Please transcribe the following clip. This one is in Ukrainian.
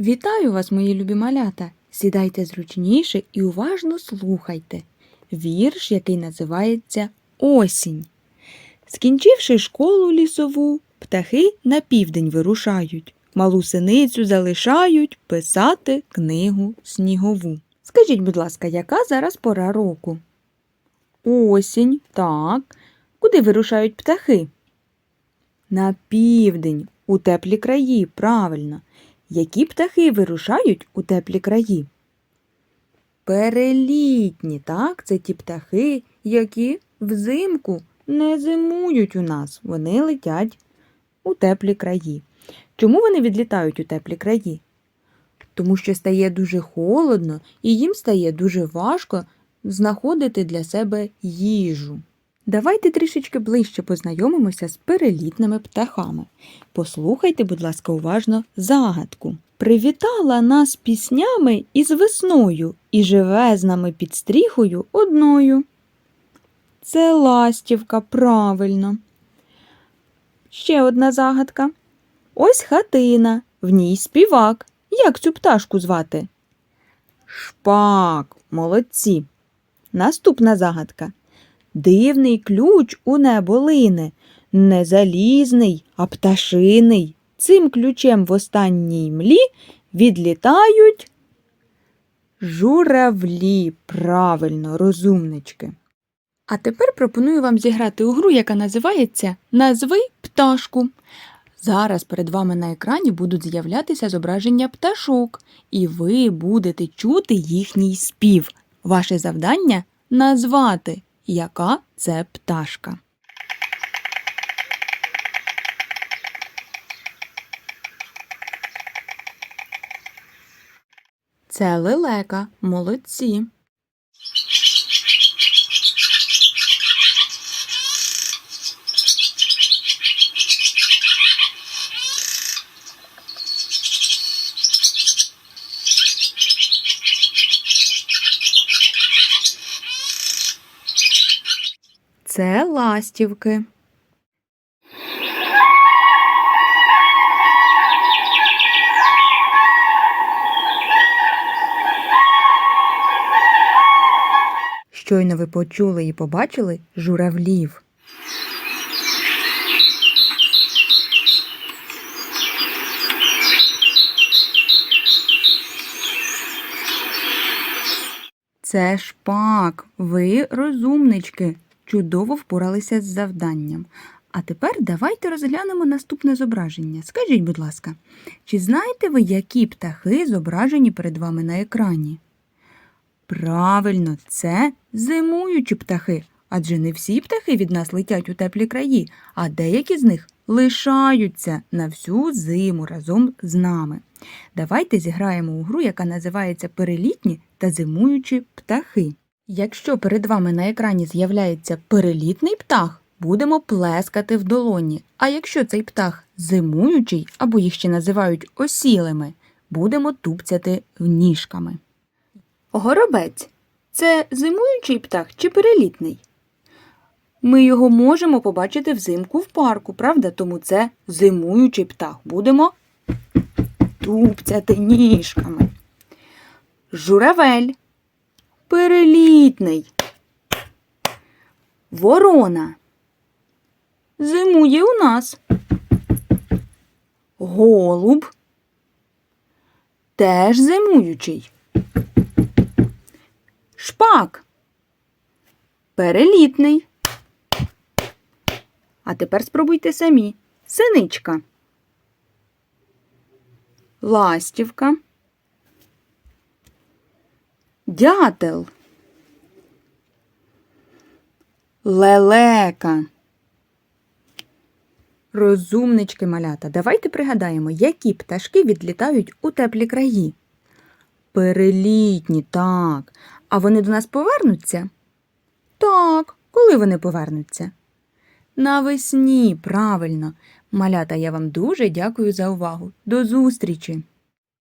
Вітаю вас, мої любі малята! Сідайте зручніше і уважно слухайте. Вірш, який називається Осінь. Скінчивши школу лісову, птахи на південь вирушають. Малу синицю залишають писати книгу снігову. Скажіть, будь ласка, яка зараз пора року? Осінь, так. Куди вирушають птахи? На південь, у теплі краї, правильно. Які птахи вирушають у теплі краї? Перелітні, так, це ті птахи, які взимку не зимують у нас. Вони летять у теплі краї. Чому вони відлітають у теплі краї? Тому що стає дуже холодно і їм стає дуже важко знаходити для себе їжу. Давайте трішечки ближче познайомимося з перелітними птахами. Послухайте, будь ласка, уважно загадку. Привітала нас піснями із весною і живе з нами під стріхою одною. Це ластівка, правильно. Ще одна загадка. Ось хатина, в ній співак. Як цю пташку звати? Шпак, молодці. Наступна загадка. Дивний ключ у небо лине, не залізний, а пташиний. Цим ключем в останній млі відлітають журавлі. Правильно, розумнички. А тепер пропоную вам зіграти у гру, яка називається Назви пташку. Зараз перед вами на екрані будуть з'являтися зображення пташок, і ви будете чути їхній спів. Ваше завдання назвати, яка це пташка. Це лелека, молодці. Це ластівки. Щойно ви почули і побачили журавлів. Це шпак. Ви розумнички. Чудово впоралися з завданням. А тепер давайте розглянемо наступне зображення. Скажіть, будь ласка, чи знаєте ви, які птахи зображені перед вами на екрані? Правильно, це зимуючі птахи, адже не всі птахи від нас летять у теплі краї, а деякі з них лишаються на всю зиму разом з нами. Давайте зіграємо у гру, яка називається Перелітні та зимуючі птахи. Якщо перед вами на екрані з'являється перелітний птах, будемо плескати в долоні. А якщо цей птах зимуючий, або їх ще називають осілими, будемо тупцяти в ніжками. Горобець це зимуючий птах чи перелітний? Ми його можемо побачити взимку в парку, правда? Тому це зимуючий птах. Будемо тупцяти ніжками. Журавель перелітний. Ворона. Зимує у нас. Голуб. Теж зимуючий. Шпак. Перелітний. А тепер спробуйте самі. Синичка. Ластівка. Дятел. Лелека. Розумнички малята, давайте пригадаємо, які пташки відлітають у теплі краї. Перелітні, так. А вони до нас повернуться? Так. Коли вони повернуться? Навесні, правильно. Малята, я вам дуже дякую за увагу. До зустрічі!